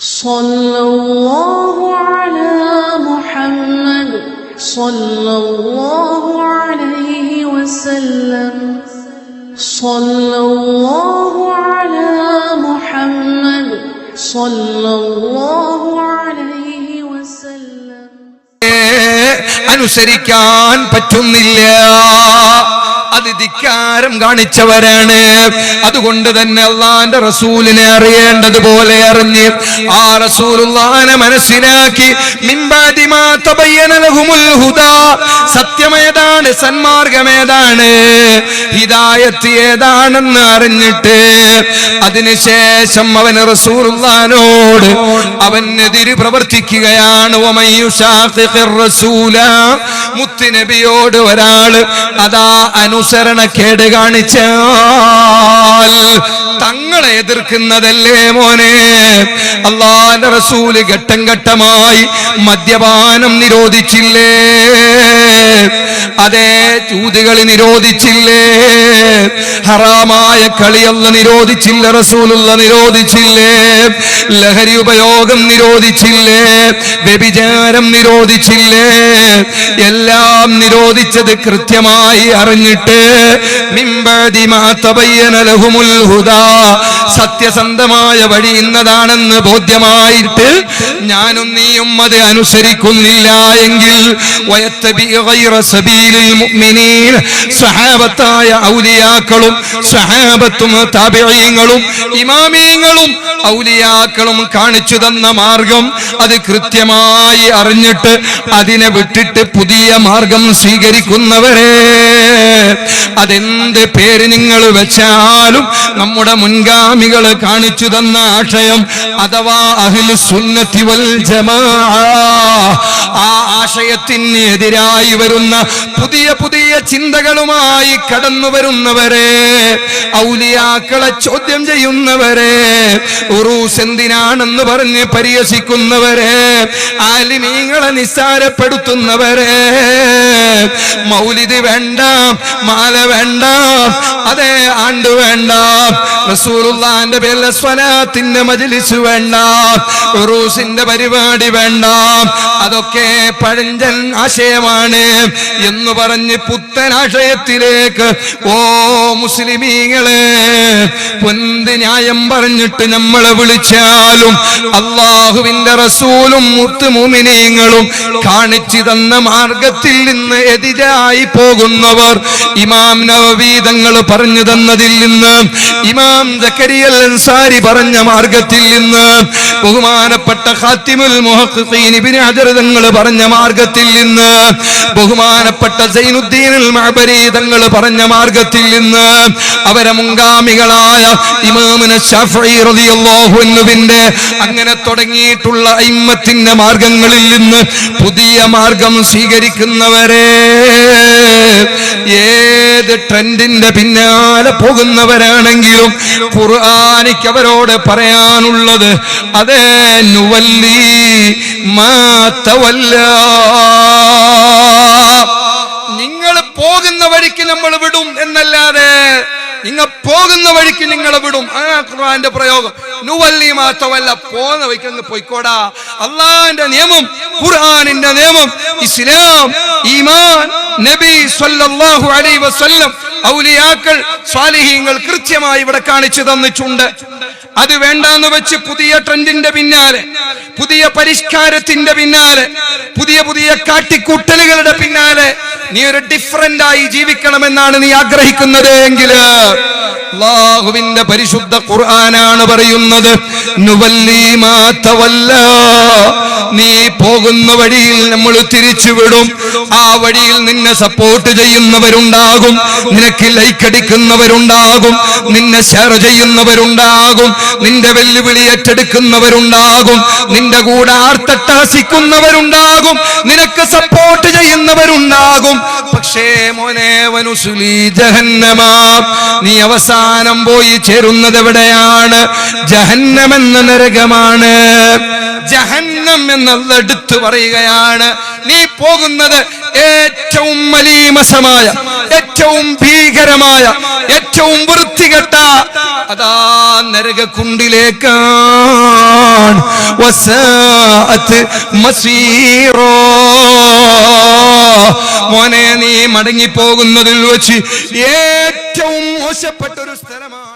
صلى الله على محمد صلى الله عليه وسلم صلى الله على محمد صلى الله عليه وسلم അനുസരിക്കാൻ പറ്റുന്നില്ല അത് ധിക്കാരം കാണിച്ചവരാണ്. അതുകൊണ്ട് തന്നെ അള്ളാന്റെ റസൂലിനെ അറിയേണ്ടതുപോലെ അറിഞ്ഞ് ആ റസൂലുള്ളാനെ മനസ്സിലാക്കി സത്യമേതാണ് സന്മാർഗമേതാണ് ഹിദായത്ത് ഏതാണെന്ന് അറിഞ്ഞിട്ട് അതിനുശേഷം അവൻ റസൂലുള്ളാനോട് അവനെതിര് പ്രവർത്തിക്കുകയാണ്. മുത്തുനബിയോട് ഒരാൾ അതാ അനുസരണക്കേട് കാണിച്ചാൽ തങ്ങളെ എതിർക്കുന്നതല്ലേ മോനെ? അള്ളാന്റെ റസൂൽ ഘട്ടം ഘട്ടമായി മദ്യപാനം നിരോധിച്ചില്ലേ? അതേ ചൂതുകളി നിരോധിച്ചില്ലേ? ഹറാമായ കളിയല്ല നിരോധിച്ചില്ല? റസൂലുള്ള നിരോധിച്ചില്ലേ? ലഹരി ഉപയോഗം നിരോധിച്ചില്ലേ? വ്യഭിചാരം നിരോധിച്ചില്ലേ? എല്ലാം നിരോധിച്ചത് കൃത്യമായി അറിഞ്ഞിട്ട് സത്യസന്ധമായ വഴി ഇന്നതാണെന്ന് ബോധ്യമായിട്ട് ഞാനും നീയും അത് അനുസരിക്കുന്നില്ല എങ്കിൽ സബീലിൽ മുഅ്മിനീൻ. സഹാബത്തായ ഔലിയാക്കളും സഹാബത്തും താബിഈങ്ങളും ഇമാമീങ്ങളും ഔലിയാക്കളും കാണിച്ചു തന്ന മാർഗം അത് കൃത്യമായി അറിഞ്ഞിട്ട് അതിനെ വിട്ടിട്ട് പുതിയ മാർഗം സ്വീകരിക്കുന്നവരെ. അതെന്ത് പേര് നിങ്ങൾ വെച്ചാലും നമ്മുടെ മുൻഗാമികൾ കാണിച്ചു തന്ന ആശയം അഥവാ അഹിൽ സുന്നത്തി വൽ ജമാ ആ ആശയത്തിന് എതിരായി വരുന്ന പുതിയ പുതിയ ചിന്തകളുമായി കടന്നു വരുന്നവരെ ഔലിയാക്കളെ ചോദ്യം ചെയ്യുന്നവരെ ഉറൂസ് എന്തിനാണെന്ന് പറഞ്ഞ് പരിഹസിക്കുന്നവരെ ആലിമീങ്ങളെ നിസ്സാരപ്പെടുത്തുന്നവരെ മൗലിദ് വേണ്ട മാല വേണ്ട. അതെ ആണ്ട് വേണ്ട. റസൂലുള്ളാന്റെ പേരിലെ സ്വലാത്തിന്റെ മജ്ലിസ് വേണ്ട. റൂസിന്റെ പരിപാടി വേണ്ട. അതൊക്കെ പഴഞ്ചൻ ആശയമാണ് എന്ന് പറഞ്ഞ് പുത്തൻ ആശയത്തിലേക്ക് ഓ മുസ്ലിമീങ്ങളെ പൊന്ത് ന്യായം പറഞ്ഞിട്ട് നമ്മളെ വിളിച്ചാലും അള്ളാഹുവിന്റെ റസൂലും മുത്തുമുമിനീങ്ങളും കാണിച്ചു തന്ന മാർഗത്തിൽ നിന്ന് എതിരായി പോകുന്നവർ ഇമാം നവവീതങ്ങൾ പറഞ്ഞു തന്നതിൽ നിന്ന് ഇമാം ജക്കരിയൽ അൻസാരി പറഞ്ഞ മാർഗത്തിൽ നിന്ന് ബഹുമാനപ്പെട്ട ഖാത്തിമുൽ മുഹഖഖീൻ ഇബ്നു ഹജർ തങ്ങൾ പറഞ്ഞ മാർഗത്തിൽ നിന്ന് ബഹുമാനപ്പെട്ട സൈനുദ്ദീൻ അൽ മഅബരി തങ്ങൾ പറഞ്ഞ മാർഗത്തിൽ നിന്ന് അവരെ മുൻഗാമികളായ ഇമാമുന ശാഫഈ റളിയല്ലാഹു അൻഹുവിന്റെ അങ്ങനെ തുടങ്ങിയിട്ടുള്ള അയിമത്തിന്റെ മാർഗങ്ങളിൽ നിന്ന് പുതിയ മാർഗം സ്വീകരിക്കുന്നവരെ ഏത് ട്രെൻഡിന്റെ പിന്നാലെ പോകുന്നവരാണെങ്കിലും ഖുർആാനിക്ക് അവരോട് പറയാനുള്ളത് അതേ നുവല്ലി മാത്തവല്ല നിങ്ങൾ പോകുന്ന വഴിക്ക് നമ്മൾ വിടും എന്നല്ലാതെ നിങ്ങൾ പോകുന്ന വഴിക്ക് നിങ്ങളെ വിടും. ആ ഖുർആന്റെ പ്രയോഗം. നുവല്ലി മാത്രമല്ല പോകുന്ന വഴിക്ക് പോയിക്കോടാ. അള്ളാന്റെ നിയമം ഖുർആനിന്റെ നിയമം ഇസ്ലാം ഈമാൻ നബി സല്ലല്ലാഹു അലൈഹി വസല്ലം ഔലിയാക്കൾ സ്വാലിഹീങ്ങൾ കൃത്യമായി ഇവിടെ കാണിച്ചു തന്നിട്ടുണ്ട്. അത് വേണ്ടാന്ന് വെച്ച് പുതിയ ട്രെൻഡിന്റെ പിന്നാലെ പുതിയ പരിഷ്കാരത്തിന്റെ പിന്നാലെ പുതിയ പുതിയ കാട്ടിക്കൂട്ടലുകളുടെ പിന്നാലെ നീ ഒരു ഡിഫറെന്റ് ആയി ജീവിക്കണമെന്നാണ് നീ ആഗ്രഹിക്കുന്നത് എങ്കിൽ അള്ളാഹുവിന്റെ പരിശുദ്ധ ഖുർആനാണ് പറയുന്നത് നീ പോകുന്ന വഴിയിൽ നമ്മൾ തിരിച്ചുവിടും. ആ വഴിയിൽ നിന്നെ സപ്പോർട്ട് ചെയ്യുന്നവരുണ്ടാകും. നിനക്ക് ലൈക്ക് അടിക്കുന്നവരുണ്ടാകും നിന്നെ ഷെയർ ചെയ്യുന്നവരുണ്ടാകും. നിന്റെ വെല്ലുവിളി ഏറ്റെടുക്കുന്നവരുണ്ടാകും. നിന്റെ കൂടെ ആർത്തട്ടാസിക്കുന്നവരുണ്ടാകും നിനക്ക് സപ്പോർട്ട് ചെയ്യുന്നവരുണ്ടാകും. പക്ഷേ മോനെ വനുസുലി ജഹന്നമ. നീ അവസാനം പോയി ചേരുന്നത് എവിടെയാണ്? ജഹന്നമെന്ന നരകമാണ്. ജഹന്നം എന്നുള്ള എടുത്തു പറയുകയാണ് നീ പോകുന്നത് ഏറ്റവും മലീമസമായ ഏറ്റവും ഭീകരമായ ഏറ്റവും വൃത്തികെട്ട അതാ നരകക്കുണ്ടിലേക്കാണ്. മോനെ നീ മടങ്ങിപ്പോകുന്നതിൽ വെച്ച് ഏറ്റവും മോശപ്പെട്ട ഒരു സ്ഥലമാണ്